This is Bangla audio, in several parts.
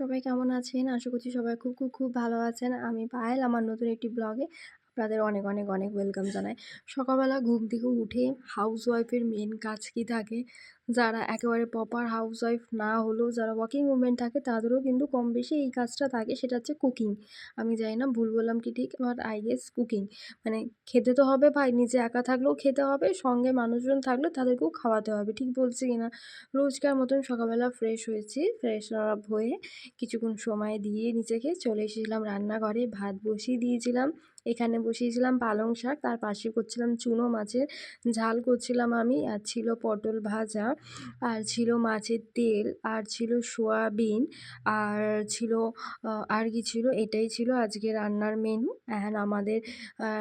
সবাই কেমন আছেন? আশা করছি সবাই খুব, খুব, খুব ভালো আছেন। আমি পায়েল আমার নতুন একটি ব্লগে আপনাদের অনেক, অনেক, অনেক ওয়েলকাম জানাই। সকালবেলা ঘুম থেকে উঠে হাউস ওয়াইফের মেন কাজ কি থাকে? যারা একেবারে প্রপার হাউস ওয়াইফ না হলেও যারা ওয়ার্কিং উমেন থাকে, তাদেরও কিন্তু কম বেশি এই কাজটা থাকে, সেটা হচ্ছে কুকিং। আমি জানি না, ভুল বললাম কি ঠিক বাট আই গেস কুকিং। মানে খেতে তো হবে ভাই, নিজে একা থাকলেও খেতে হবে, সঙ্গে মানুষজন থাকলে তাদেরকেও খাওয়াতে হবে, ঠিক বলছি কি না? রোজকার মতন সকালবেলা ফ্রেশ হয়েছি ফ্রেশ আপ হয়ে কিছুক্ষণ সময় দিয়ে নিজেকে চলে এসেছিলাম রান্নাঘরে, ভাত বসিয়ে দিয়েছিলাম, এখানে বসিয়েছিলাম পালং শাক, তার পাশে করছিলাম চুনো মাছের ঝাল করছিলাম আমি, আর ছিল পটল ভাজা আর ছিল মাছের তেল, আর ছিল সোয়াবিন, আর ছিল আর কি ছিল? এটাই ছিল আজকে রান্নার মেনু অ্যান্ড আমাদের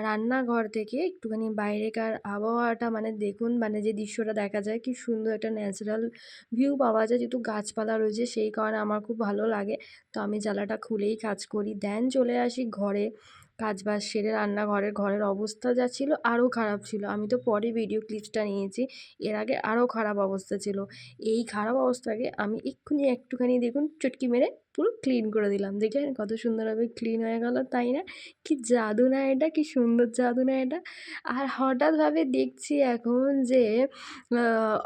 রান্নাঘর থেকে একটুখানি বাইরেকার আবহাওয়াটা মানে দেখুন মানে যে দৃশ্যটা দেখা যায়, কি সুন্দর একটা ন্যাচারাল ভিউ পাওয়া যায়। যেহেতু গাছপালা রয়েছে, সেই কারণে আমার খুব ভালো লাগে। তো আমি জ্বালাটা খুলেই কাজ করি। দেন চলে আসি ঘরে। কাজ বাজ সেরে রান্নাঘরের, ঘরের অবস্থা যা ছিল আরও খারাপ ছিল। আমি তো পরে ভিডিও ক্লিপসটা নিয়েছি, এর আগে আরও খারাপ অবস্থা ছিল। এই খারাপ অবস্থাকে আমি এক্ষুনি একটুখানি দেখুন, চটকি মেরে পুরো ক্লিন করে দিলাম। দেখলেন কত সুন্দরভাবে ক্লিন হয়ে গেল, তাই না? কি জাদু না এটা, কি সুন্দর জাদু না এটা। আর হঠাৎভাবে দেখছি এখন যে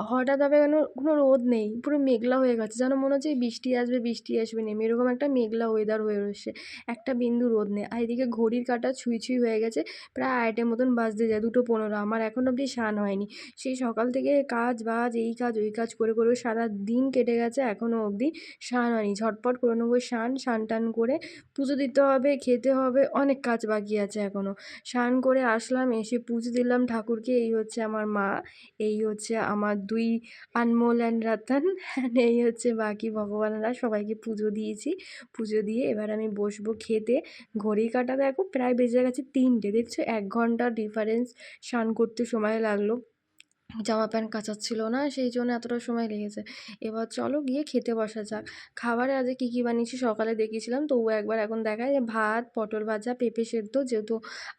হঠাৎভাবে কোনো কোনো রোদ নেই, পুরো মেঘলা হয়ে গেছে। যেন মনে হচ্ছে বৃষ্টি আসবে বৃষ্টি আসবে, নেমে এরকম একটা মেঘলা ওয়েদার হয়ে রয়েছে। একটা বিন্দু রোদ নেই। আর এদিকে ঘড়ির কাঁটা ছুঁই ছুঁই হয়ে গেছে। প্রায় আড়াইটের মতন বাজতে যায়, দুটো পনেরো। আমার এখন অবধি স্নান হয়নি। সেই সকাল থেকে কাজ বাজ, এই কাজ, ওই কাজ করে করে সারা দিন কেটে গেছে। এখনও অবধি স্নান হয়নি। ঝটপট করে নেব স্নান স্নান টান করে পুজো দিতে হবে, খেতে হবে, অনেক কাজ বাকি আছে এখনও স্নান করে আসলাম, এসে পুজো দিলাম ঠাকুরকে। এই হচ্ছে আমার মা, এই হচ্ছে আমার দুই আনমোল অ্যান্ড রাতান। এই হচ্ছে বাকি ভগবানরা সবাইকে পুজো দিয়েছি। পুজো দিয়ে এবার আমি বসবো খেতে। ঘড়ি কাটা দেখো প্রায় বেজে গেছে তিনটে। দেখছ এক ঘণ্টা ডিফারেন্স স্নান করতে সময় লাগল। জামা প্যান্ট কাচাচ্ছিল না, সেই জন্য এতটা সময় লেগেছে। এবার চলো গিয়ে খেতে বসা যাক। খাবারে আজকে কী কী বানিয়েছি সকালে দেখিয়েছিলাম তবু একবার এখন দেখায় যে ভাত, পটল ভাজা, পেঁপে সেদ্ধ, যেহেতু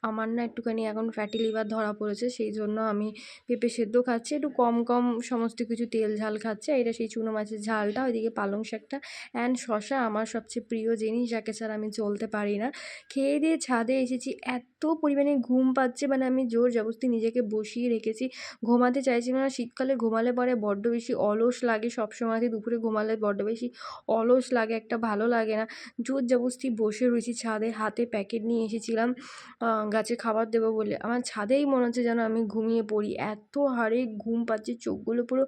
আমার না একটুখানি এখন ফ্যাটি লিভার ধরা পড়েছে, সেই জন্য আমি পেঁপে সেদ্ধ খাচ্ছি। একটু কম কম সমস্ত কিছু তেল, ঝাল খাচ্ছে এটা সেই চুনো মাছের ঝালটা, ওইদিকে পালং শাকটা অ্যান্ড শশা আমার সবচেয়ে প্রিয় জিনিস, যাকে ছাড়া আমি চলতে পারি না। খেয়ে দিয়ে ছাদে এসেছি, এত পরিমাণে ঘুম পাচ্ছে মানে আমি জোর জবস্তি নিজেকে বসিয়ে রেখেছি। ঘুমাতে চাইছি না। শীতকালে ঘুমালে পরে বড্ড বেশি অলস লাগে সব সবসময় দুপুরে ঘুমালে বড্ড বেশি অলস লাগে, একটা ভালো লাগে না। জোর জবস্তি বসে রয়েছি ছাদে, হাতে প্যাকেট নিয়ে এসেছিলাম গাছে খাবার দেবো বলে। আমার ছাদেই মনে হচ্ছে যেন আমি ঘুমিয়ে পড়ি। এত হারে ঘুম পাচ্ছে, চোখগুলো পুরো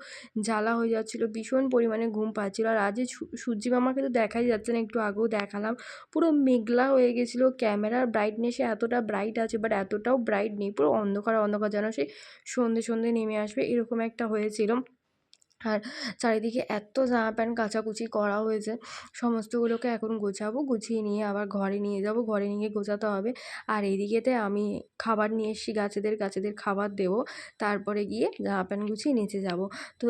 জ্বালা হয়ে যাচ্ছিল, ভীষণ পরিমাণে ঘুম পাচ্ছিলো। আর আজ সূর্যি মামাকে তো দেখাই যাচ্ছে না, একটু আগেও দেখালাম। পুরো মেঘলা হয়ে গেছিল, ক্যামেরার ব্রাইটনেসে এতটা ব্রাইট আছে বাট এতটাও ব্রাইট নেই, পুরো অন্ধকার অন্ধকার যেন সেই সন্ধে সন্ধে নেমে আসবে, এরকম একটা হয়েছিল। আর চারিদিকে এত জামা প্যান্ট কাচাকুচি করা হয়েছে, সমস্তগুলোকে এখন গোছাবো, গুছিয়ে নিয়ে আবার ঘরে নিয়ে যাব। ঘরে নিয়ে গোছাতে হবে। আর এদিকেতে আমি খাবার নিয়ে এসেছি, গাছেদের গাছেদের খাবার দেবো। তারপরে গিয়ে জামা প্যান্ট গুছিয়ে নিচে যাব। তো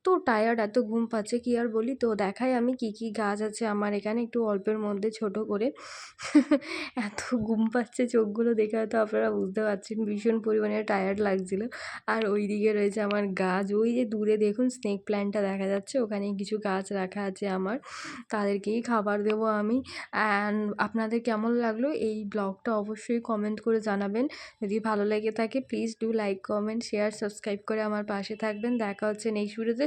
এত টায়ার্ড এত ঘুম পাচ্ছে, কি আর বলি? তো দেখাই আমি কি কি গাছ আছে আমার এখানে একটু অল্পের মধ্যে ছোট করে। এত ঘুম পাচ্ছে চোখগুলো দেখে হয়তো আপনারা বুঝতে পারছেন, ভীষণ পরিমাণে টায়ার্ড লাগছিল। আর ওই দিকে রয়েছে আমার গাছ। ওই যে দূরে দেখুন স্নেক প্ল্যান্টটা দেখা যাচ্ছে ওখানে কিছু গাছ রাখা আছে আমার। তাদেরকেই খাবার দেবো আমি। অ্যান্ড আপনাদের কেমন লাগল এই ব্লগটা অবশ্যই কমেন্ট করে জানাবেন। যদি ভালো লেগে থাকে please do like comment share subscribe করে আমার পাশে থাকবেন। দেখা হচ্ছে নেক্সট ভিডিওতে